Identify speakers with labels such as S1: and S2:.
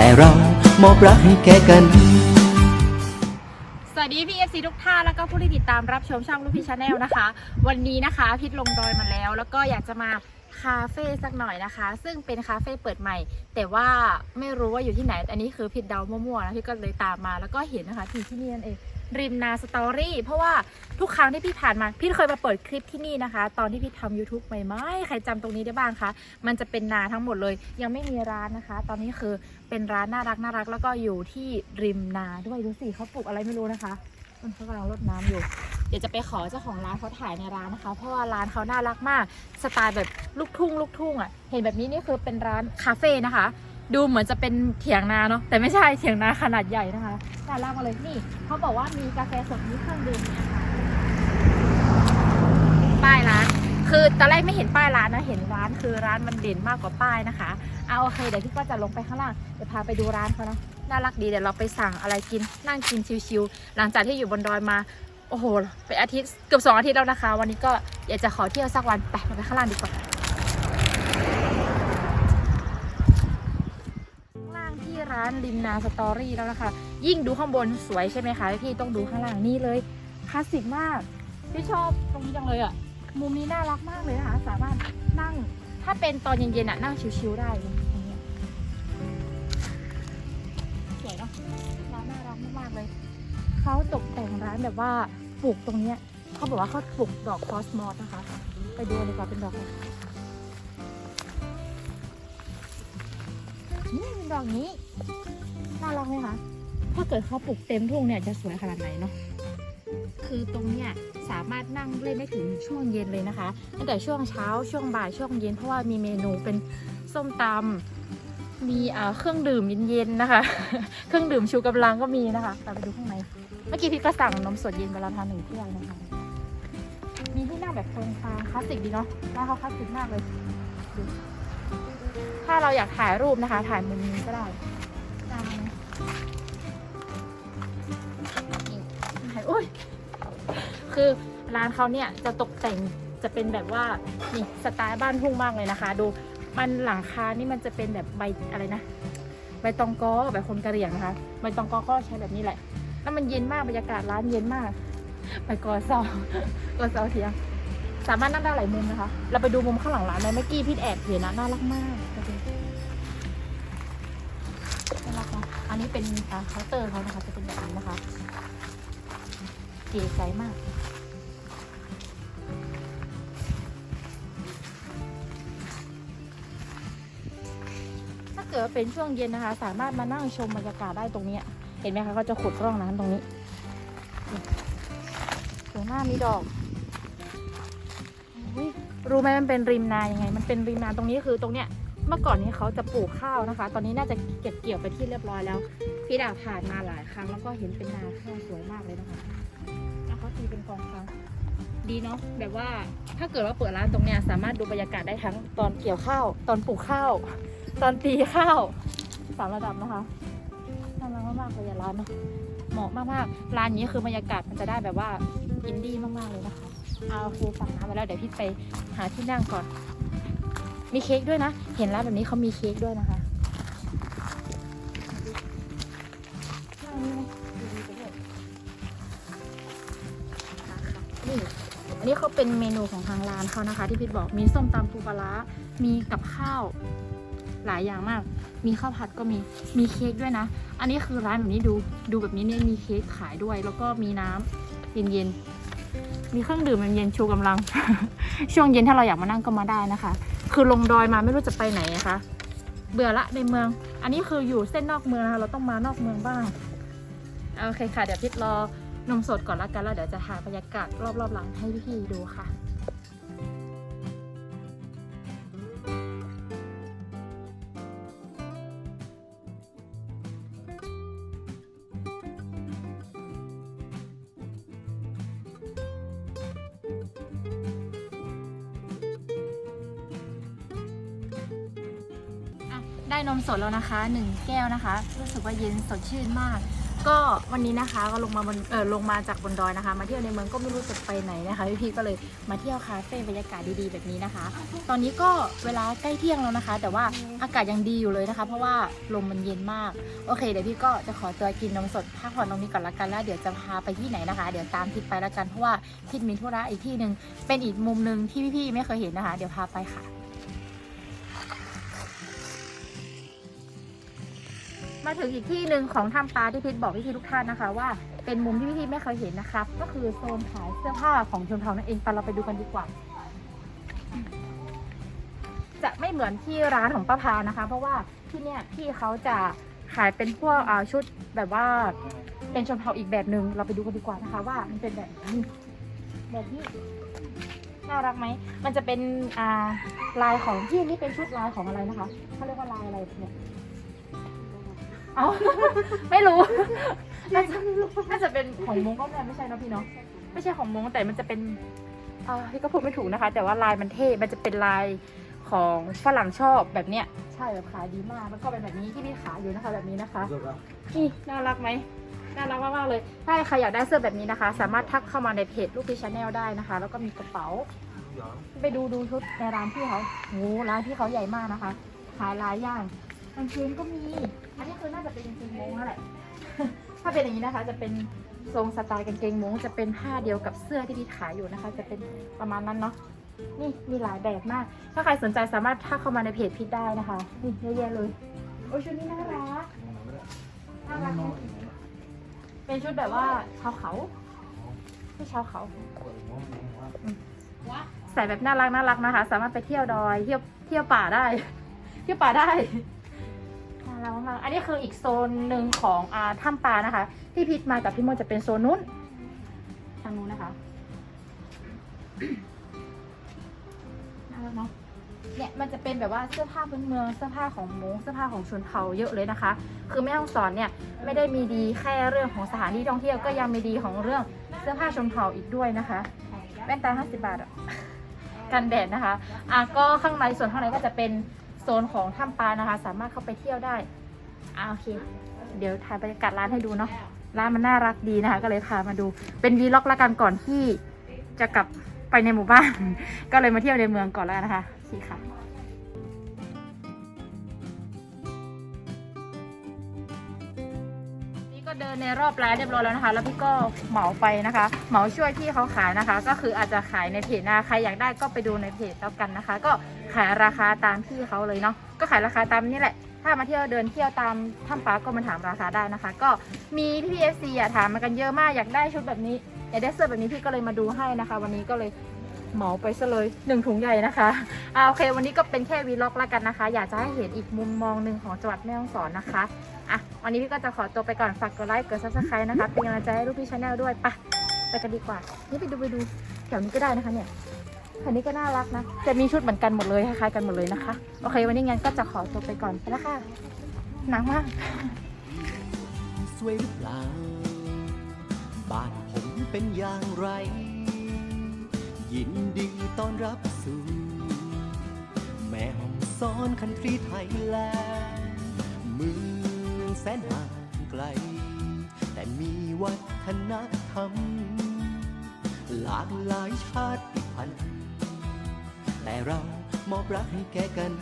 S1: แต่เรามอบรักให้แก่กัน
S2: สวัสดีพี่เอฟซีทุกท่านแล้วก็ผู้ที่ติดตามรับชมช่องลูกพี่ชาแนลนะคะ วันนี้นะคะพิษลงดอยมาแล้ว แล้วก็อยากจะมา คาเฟ่สักหน่อยนะคะ ซึ่งเป็นคาเฟ่เปิดใหม่ แต่ว่าไม่รู้ว่าอยู่ที่ไหน อันนี้คือพิษเดามั่วๆนะพี่ก็เลยตามมาแล้วก็เห็นนะคะที่ที่นี่นั่นเองริมนาสตอรี่เพราะว่าทุกครั้งที่พี่ผ่านมา พี่เคยมาเปิดคลิปที่นี่นะคะ ตอนที่พี่ทำ YouTube ใหม่ๆใครจำตรงนี้ได้บ้างคะ มันจะเป็นนาทั้งหมดเลย ยังไม่มีร้านนะคะ ตอนนี้คือเป็นร้านน่ารักน่ารักแล้วก็อยู่ที่ริมนาด้วยดูสิเขาปลูกอะไรไม่รู้นะคะ มันกำลังรดน้ำอยู่ เดี๋ยวจะไปขอเจ้าของร้านเขาถ่ายในร้านนะคะ เพราะว่าร้านเขาน่ารักมาก สไตล์แบบลูกทุ่งลูกทุ่งอะ เห็นแบบนี้นี่คือเป็นร้านคาเฟ่นะคะ ดูเหมือนจะเป็นเถียงนาเนาะ แต่ไม่ใช่เถียงนาขนาดใหญ่นะคะน่ารักมาเลยนี่เขาบอกว่ามีกาแฟสดมีเครื่องดื่มเนี่ยค่ะป้ายร้าน คือตอนแรกไม่เห็นป้ายร้านนะ เห็นร้านคือร้านมันเด่นมากกว่าป้ายนะคะ เอาโอเคเดี๋ยวพี่ก็จะลงไปข้างล่าง เดี๋ยวพาไปดูร้านเขานะน่ารักดีเดี๋ยวเราไปสั่งอะไรกินนั่งกินชิวๆหลังจากที่อยู่บนดอยมา โอ้โหเป็นอาทิตย์เกือบสองอาทิตย์แล้วนะคะ วันนี้ก็อยากจะขอเที่ยวสักวันไปเราไปข้างล่างดีกว่าข้างล่างที่ร้านริมนาสตอรี่แล้วนะคะ ยิ่งดูข้างบนสวยใช่ไหมคะพี่ต้องดูข้างล่างนี่เลยคลาสสิกมากพี่ชอบตรงนี้จังเลยอะมุมนี้น่ารักมากเลยนะคะ สามารถนั่งถ้าเป็นตอนเย็นๆอะนั่งชิวๆได้เลยสวยเนาะร้านน่ารักมากๆเลย เขาตกแต่งร้านแบบว่าปลูกตรงเนี้ยเขาบอกว่าเขาปลูกดอกคอสมอสนะคะ ไปดูดีกว่าเป็นดอกอะไรนี่เป็นดอกนี้น่ารักไหมคะถ้าเกิดเขาปลูกเต็มทุ่งเนี่ยจะสวยขนาดไหนเนาะคือตรงเนี้ยสามารถนั่งเล่นได้ถึงช่วงเย็นเลยนะคะตั้งแต่ช่วงเช้าช่วงบ่ายช่วงเย็นเพราะว่ามีเมนูเป็นส้มตำ มีเครื่องดื่มเย็นๆนะคะ เครื่องดื่มชูกำลังก็มีนะคะไปดูข้างใน เมื่อกี้พี่ก็สั่งนมสดเย็นไปแล้วทานหนึ่งถ้วยนะคะ มีที่นั่งแบบโครงฟางคลาสสิกดีเนาะร้านเขาคลาสสิกมากเลย ถ้าเราอยากถ่ายรูปนะคะ ถ่ายมุมนี้ก็ได้ได้ไหมนี่ถ่ายอุ้ยคือร้านเขาเนี่ยจะตกแต่งจะเป็นแบบว่านี่สไตล์บ้านทุ่งมากเลยนะคะ ดู มันหลังคานี่มันจะเป็นแบบใบอะไรนะ ใบตองกอแบบคนกระเหรี่ยงนะคะใบตองกอก็ใช้แบบนี้แหละ แล้วมันเย็นมากบรรยากาศร้านเย็นมาก ไปกอซากอซาเทียงสามารถนั่งได้หลายมุมนะคะ เราไปดูมุมข้างหลังร้านไหมเมื่อกี้พี่แอบเห็นนะน่ารักมากไปดูน่ารักนะอันนี้เป็นเคาน์เตอร์เขานะคะจะเป็นแบบนี้นะคะ เก๋ไก๋มาก กิดเป็นช่วงเย็นนะคะ สามารถมานั่งชมบรรยากาศได้ตรงนี้ เห็นไหมคะเขาจะขุดร่องน้ำตรงนี้ตรงหน้ามีดอกรู้ไหมมันเป็นริมนายังไง มันเป็นริมนาตรงนี้คือตรงเนี้ยเมื่อก่อนนี้เขาจะปลูกข้าวนะคะ ตอนนี้น่าจะเก็บเกี่ยวไปที่เรียบร้อยแล้ว พี่ดาผ่านมาหลายครั้งแล้วก็เห็นเป็นนาข้าวสวยมากเลยนะคะแล้วเขาตีเป็นกองฟางดีเนาะแบบว่าถ้าเกิดว่าเปิดร้านตรงเนี้ยสามารถดูบรรยากาศได้ทั้งตอนเกี่ยวข้าว ตอนปลูกข้าว ตอนตีข้าวสามระดับนะคะน่ารักมากๆเลยอะร้านเนาะเหมาะมากๆร้านนี้คือบรรยากาศมันจะได้แบบว่าอินดี้มากๆเลยนะคะเอาโอเคสั่งน้ำไปแล้วเดี๋ยวพี่ไปหาที่นั่งก่อน มีเค้กด้วยนะ เห็นร้านแบบนี้เขามีเค้กด้วยนะคะนั่งนี่ไหมดีๆไปด้วยนี่อันนี้เขาเป็นเมนูของทางร้านเขานะคะ ที่พี่บอกมีส้มตำปูปลามีกับข้าว หลายอย่างมาก มีข้าวผัดก็มีมีเค้กด้วยนะ อันนี้คือร้านแบบนี้ดูดูแบบนี้เนี่ยมีเค้กขายด้วย แล้วก็มีน้ำเย็นๆมีเครื่องดื่มเย็นๆชูกำลัง ช่วงเย็นถ้าเราอยากมานั่งก็มาได้นะคะ คือลงดอยมาไม่รู้จะไปไหนนะคะ เบื่อละในเมือง อันนี้คืออยู่เส้นนอกเมืองนะคะเราต้องมานอกเมืองบ้างโอเคค่ะเดี๋ยวพิดรอนมสดก่อนละกันแล้วเดี๋ยวจะถ่ายบรรยากาศรอบๆหลังให้พี่ๆดูค่ะ นมสดแล้วนะคะหนึ่งแก้วนะคะ รู้สึกว่าเย็นสดชื่นมาก ก็วันนี้นะคะก็ลงมาบนเออลงมาจากบนดอยนะคะ มาเที่ยวในเมืองก็ไม่รู้จะไปไหนนะคะพี่พีก็เลยมาเที่ยวคาเฟ่บรรยากาศดีๆแบบนี้นะคะ ตอนนี้ก็เวลาใกล้เที่ยงแล้วนะคะ แต่ว่าอากาศยังดีอยู่เลยนะคะ เพราะว่าลมมันเย็นมากโอเคเดี๋ยวพี่ก็จะขอตัวกินนมสดพักผ่อนตรงนี้ก่อนละกันแล้วเดี๋ยวจะพาไปที่ไหนนะคะ เดี๋ยวตามทิศไปละกันเพราะว่าทิศมีธุระอีกที่หนึ่งเป็นอีกมุมหนึ่งที่พี่ๆไม่เคยเห็นนะคะ เดี๋ยวพาไปค่ะ มาถึงอีกที่หนึ่งของถ้ำปลาที่พิทบอกพี่ๆทุกท่านนะคะ ว่าเป็นมุมที่พี่ๆไม่เคยเห็นนะคะก็คือโซนขายเสื้อผ้าของชนเผ่านั่นเองไปเราไปดูกันดีกว่า จะไม่เหมือนที่ร้านของป้าพานะคะ เพราะว่าที่เนี่ยพี่เขาจะขายเป็นพวกอ่าชุดแบบว่าเป็นชนเผ่าอีกแบบหนึ่งเราไปดูกันดีกว่านะคะ ว่ามันเป็นแบบนี้แบบนี้น่ารักไหม มันจะเป็นอ่าลายของที่นี่เป็นชุดลายของอะไรนะคะเขาเรียกว่าลายอะไรเนี่ย เอา ไม่รู้น่าจะน่าจะเป็นของมงก็ไม่ใช่เนอะพี่เนาะไม่ใช่ของมงแต่มันจะเป็นอ่าพี่ก็พูดไม่ถูกนะคะ แต่ว่าลายมันเท่ มันจะเป็นลายของฝรั่งชอบแบบเนี้ยใช่แบบขายดีมากแล้วก็เป็นแบบนี้ที่พี่ขายอยู่นะคะแบบนี้นะคะ นี่น่ารักไหมน่ารักมากๆเลย ถ้าใครอยากได้เสื้อแบบนี้นะคะ สามารถทักเข้ามาในเพจลูกพีชาแนลได้นะคะ แล้วก็มีกระเป๋า ไปดูดูชุดในร้านพี่เขาโหร้านพี่เขาใหญ่มากนะคะ ขายหลายอย่าง กางเกงก็มี อันนี้คือน่าจะเป็นกางเกงมงนั่นแหละ ถ้าเป็นอย่างนี้นะคะ จะเป็นทรงสไตล์กางเกงมงจะเป็นผ้าเดียวกับเสื้อที่พี่ขายอยู่นะคะ จะเป็นประมาณนั้นเนาะ นี่มีหลายแบบมาก ถ้าใครสนใจสามารถทักเข้ามาในเพจพิทได้นะคะ นี่เยอะแยะเลย โอ้ชุดนี้น่ารัก น่ารักเป็นชุดแบบว่าชาวเขาไม่ชาวเขา ใส่แบบน่ารักน่ารักนะคะ สามารถไปเที่ยวดอย เที่ยวเที่ยวป่าได้ เที่ยวป่าได้ารักมากๆอันนี้คืออีกโซนหนึ่งของอ่าถ้ำปลานะคะ ที่พิทมากับพี่มดจะเป็นโซนนู้นทางนู้นนะคะน่ารักเนาะเนี่ยมันจะเป็นแบบว่าเสื้อผ้าพื้นเมืองเสื้อผ้าของมงเสื้อผ้าของชนเผ่าเยอะเลยนะคะ คือแม่ฮ่องสอนเนี่ยไม่ได้มีดีแค่เรื่องของสถานที่ท่องเที่ยวก็ยังมีดีของเรื่องเสื้อผ้าชนเผ่าอีกด้วยนะคะแว่นตา 50 บาทอะกันแดดนะคะอะก็ข้างในส่วนข้างในก็จะเป็นโซนของถ้ำปลานะคะ สามารถเข้าไปเที่ยวได้ อะโอเค เดี๋ยวถ่ายบรรยากาศร้านให้ดูเนาะ ร้านมันน่ารักดีนะคะ ก็เลยพามาดู เป็นวีล็อกละกันก่อนที่จะกลับไปในหมู่บ้าน ก็เลยมาเที่ยวในเมืองก่อนแล้วกันนะคะโอเคค่ะนี่ก็เดินในรอบร้านเรียบร้อยแล้วนะคะ แล้วพี่ก็เหมาไปนะคะ เหมาช่วยพี่เขาขายนะคะ ก็คืออาจจะขายในเพจนะใครอยากได้ก็ไปดูในเพจแล้วกันนะคะ ก็ขายราคาตามพี่เขาเลยเนาะก็ขายราคาตามนี่แหละ ถ้ามาเที่ยวเดินเที่ยวตามถ้ำปลาก็มาถามราคาได้นะคะ ก็มีพี่เอฟซีอะถามมากันเยอะมากอยากได้ชุดแบบนี้อยากได้เสื้อแบบนี้พี่ก็เลยมาดูให้นะคะ วันนี้ก็เลยเหมาไปซะเลยหนึ่งถุงใหญ่นะคะอ่าโอเค วันนี้ก็เป็นแค่วีล็อกแล้วกันนะคะ อยากจะให้เห็นอีกมุมมองหนึ่งของจังหวัดแม่ฮ่องสอนนะคะอะวันนี้พี่ก็จะขอตัวไปก่อนฝากกดไลค์กดซับสไครต์นะคะเป็นกำลังใจให้ลูกพี่ชาแนลด้วยปะไปกันดีกว่า นี่ไปดูไปดูแถวนี้ก็ได้นะคะเนี่ย แถวนี้ก็น่ารักนะ จะมีชุดเหมือนกันหมดเลยคล้ายๆกันหมดเลยนะคะ โอเค วันนี้งั้นก็จะขอตัวไปก่อนไปแล้วค่ะหนักมาก
S1: สวยหรือเปล่า บ้านผมเป็นอย่างไร ยินดีต้อนรับสู่ แม่ห้องสอนคันทรีไทยแลนด์เมืองแสนห่างไกล แต่มีวัฒนธรรม หลากหลายชาติพันธุ์ แต่เรามอบรักให้แก่กัน